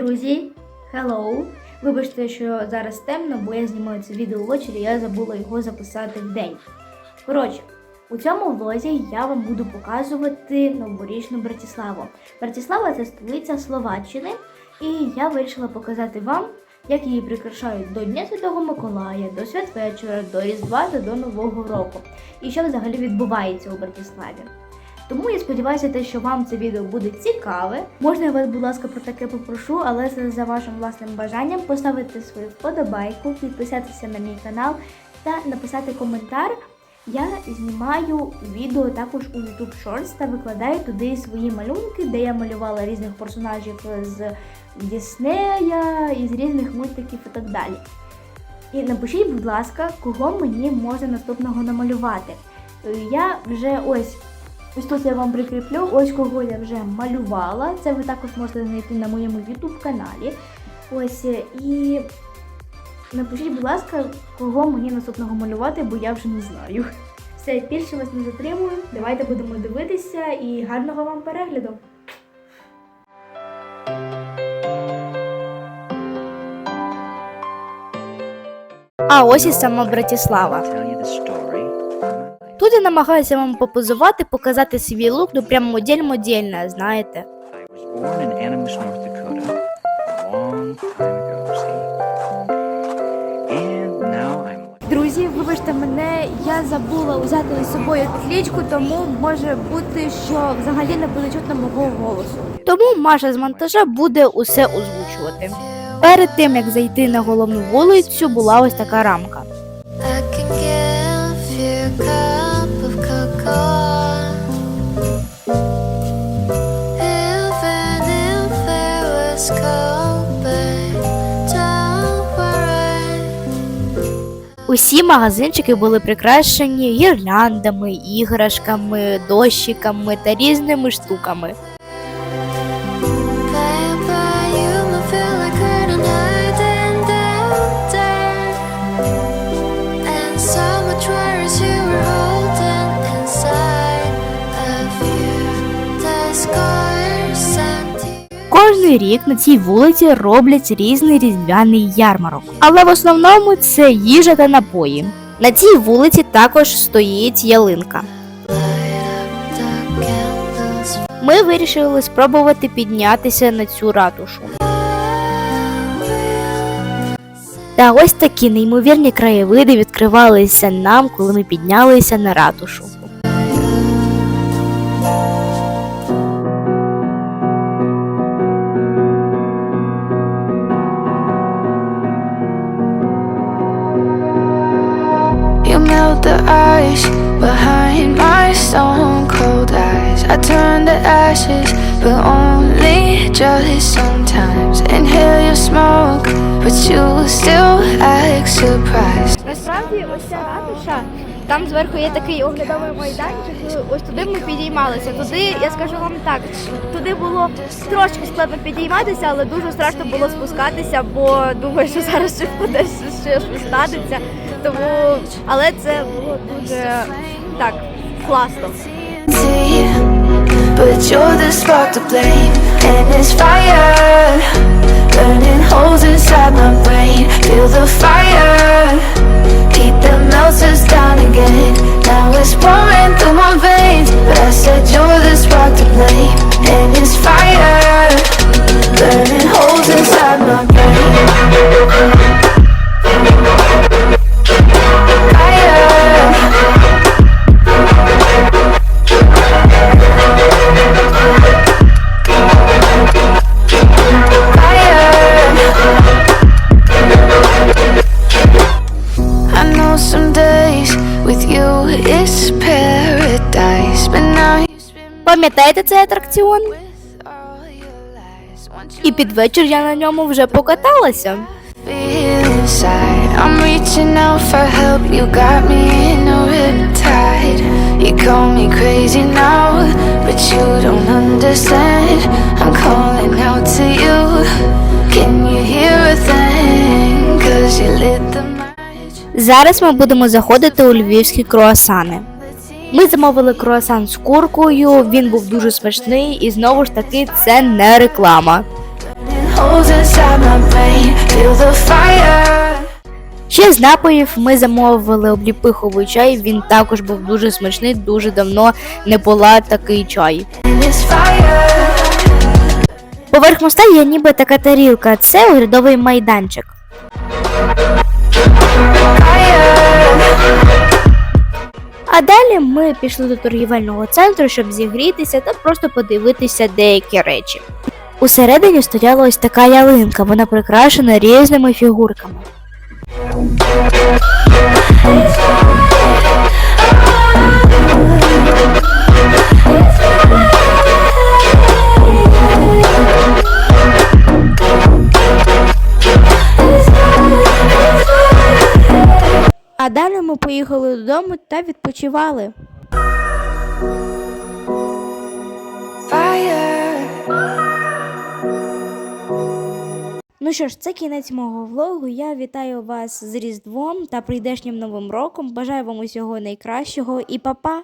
Hello! Вибачте, що зараз темно, бо я знімаю це відео ввечері, я забула його записати в день. Коротше, у цьому влозі я вам буду показувати новорічну Братіславу. Братіслава це столиця Словаччини, і я вирішила показати вам, як її прикрашають до Дня Святого Миколая, до святвечора, до Різдва та до Нового року. І що взагалі відбувається у Братіславі. Тому я сподіваюся, те, що вам це відео буде цікаве. Можна я вас, будь ласка, про таке попрошу, але це за вашим власним бажанням поставити свою вподобайку, підписатися на мій канал та написати коментар. Я знімаю відео також у YouTube Shorts та викладаю туди свої малюнки, де я малювала різних персонажів з Діснея, із різних мультиків і так далі. І напишіть, будь ласка, кого мені можна наступного намалювати. Е, Я вже ось ось тут я вам прикріплю, ось кого я вже малювала. Це ви також можете знайти на моєму YouTube каналі. Ось е, і напишіть, будь ласка, кого мені наступного малювати, бо я вже не знаю. Все, більше вас не затримую. Давайте будемо дивитися і гарного вам перегляду! А ось і сама Братіслава. Тут я намагаюся вам попозувати, показати свій лук, ну прям модель-модельна, знаєте. Друзі, вибачте мене, я забула взяти з собою петлічку, тому може бути, що взагалі не буде чутно мого голосу. Тому Маша з монтажа буде усе озвучувати. Перед тим як зайти на головну вулицю, була ось така рамка. Усі магазинчики були прикрашені гірляндами, іграшками, дощиками та різними штуками. Кожний рік на цій вулиці роблять різний різдвяний ярмарок, але в основному це їжа та напої. На цій вулиці також стоїть ялинка. Ми вирішили спробувати піднятися на цю ратушу. Та ось такі неймовірні краєвиди відкривалися нам, коли ми піднялися на ратушу. The ice behind my stone cold eyes. I turn to ashes, but only just sometimes. Inhale your smoke, but you still act surprised. Насправді, ось ця ратуша, там зверху є такий оглядовий майданчик. Ось туди ми підіймалися. Туди, я скажу вам так, туди було трошки складно підійматися, але дуже страшно було спускатися, бо думаю, що зараз ще впадеш, щось станеться. Тому, але це було дуже так класно. But you're the spark to blame, and it's fire burning holes inside my brain. Feel the fire, Пам'ятаєте цей атракціон? І під вечір я на ньому вже покаталася. I'm reaching out for help. You got me in a riptide. You call me crazy now, but you don't understand. I'm calling out to you. Can you hear a thing? Cause you lit the match. Зараз ми будемо заходити у львівські круасани. Ми замовили круасан з куркою, він був дуже смачний і знову ж таки це не реклама. Ще з напоїв ми замовили обліпиховий чай. Він також був дуже смачний, дуже давно не була такий чай. Поверх моста є ніби така тарілка. Це оглядовий майданчик. А далі ми пішли до торгівельного центру, щоб зігрітися та просто подивитися деякі речі. Усередині стояла ось така ялинка, вона прикрашена різними фігурками. А далі ми поїхали додому та відпочивали. Fire. Ну що ж, це кінець мого влогу. Я вітаю вас з Різдвом та прийдешнім Новим роком. Бажаю вам усього найкращого і па-па!